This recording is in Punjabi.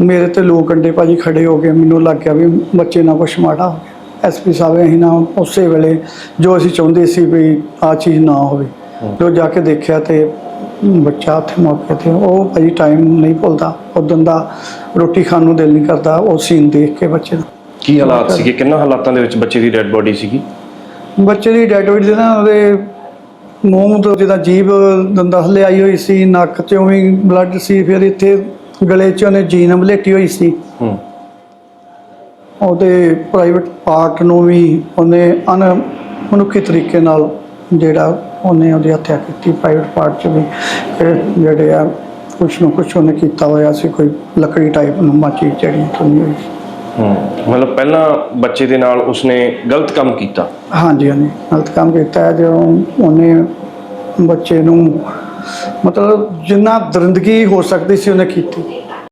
ਮੇਰੇ ਤੇ ਲੋਕ ਕੰਡੇ ਭਾਜੀ ਖੜੇ ਹੋ ਗਏ। ਮੈਨੂੰ ਲੱਗ ਗਿਆ ਵੀ ਬੱਚੇ ਨਾਲ ਕੁਛ ਮਾੜਾ ਹੋ ਗਿਆ ਐਸਪੀ ਸਾਹਿਬ ਅਸੀਂ ਨਾ ਉਸੇ ਵੇਲੇ ਜੋ ਅਸੀਂ ਚਾਹੁੰਦੇ ਸੀ ਵੀ ਆ ਚੀਜ਼ ਨਾ ਹੋਵੇ ਜੋ ਜਾ ਕੇ ਦੇਖਿਆ ਤੇ ਬੱਚਾ ਉੱਥੇ ਮੌਕੇ ਤੇ ਉਹ ਭਾਜੀ ਟਾਈਮ ਨਹੀਂ ਭੁੱਲਦਾ। ਉਦੋਂ ਦਾ ਰੋਟੀ ਖਾਣ ਨੂੰ ਦਿਲ ਨਹੀਂ ਕਰਦਾ ਉਹ ਸੀਨ ਦੇਖ ਕੇ ਬੱਚੇ ਦਾ। ਕੀ ਹਾਲਾਤ ਸੀਗੇ? ਕਿੰਨਾ ਹਾਲਾਤਾਂ ਦੇ ਵਿੱਚ ਬੱਚੇ ਦੀ ਡੈੱਡ ਬੋਡੀ ਸੀਗੀ? ਬੱਚੇ ਦੀ ਡੈਡ ਬੋਡੀ ਦੇ ਨਾ ਉਹਦੇ ਮੂੰਹ ਤੋਂ ਜਿਹਦਾ ਜੀਭ ਦੰਦਾਂ ਥੱਲੇ ਆਈ ਹੋਈ ਸੀ ਨੱਕ 'ਚੋਂ ਵੀ ਬਲੱਡ ਸੀ ਫਿਰ ਇੱਥੇ ਗਲੇ 'ਚ ਉਹਨੇ ਜੀਨ ਮਲੇਟੀ ਹੋਈ ਸੀ। ਹੂੰ। ਉਹਦੇ ਪ੍ਰਾਈਵੇਟ ਪਾਰਟ ਨੂੰ ਵੀ ਉਹਨੇ ਅਨ ਮਨੁੱਖੀ ਤਰੀਕੇ ਨਾਲ ਜਿਹੜਾ ਉਹਨੇ ਉਹਦੀ ਹੱਤਿਆ ਕੀਤੀ ਪ੍ਰਾਈਵੇਟ ਪਾਰਟ 'ਚ ਵੀ। ਫਿਰ ਜਿਹੜੇ ਆ ਕੁਛ ਨੂੰ ਕੁਛ ਉਹਨੇ ਕੀਤਾ ਹੋਇਆ ਸੀ ਕੋਈ ਲੱਕੜੀ ਟਾਈਪ ਨੁਮਾ ਚੀਜ਼ ਜਿਹੜੀ ਤੁਨੀ ਹੋਈ ਸੀ। ਹੂੰ। ਮਤਲਬ ਪਹਿਲਾਂ ਬੱਚੇ ਦੇ ਨਾਲ ਉਸਨੇ ਗਲਤ ਕੰਮ ਕੀਤਾ? ਹਾਂਜੀ ਹਾਂਜੀ। ਗਲਤ ਕੰਮ ਕੀਤਾ ਜਦੋਂ ਉਹਨੇ ਬੱਚੇ ਨੂੰ ਮਤਲਬ ਜਿੰਨਾ ਦਰਿੰਦਗੀ ਹੋ ਸਕਦੀ ਸੀ ਉਹਨੇ ਕੀਤੀ।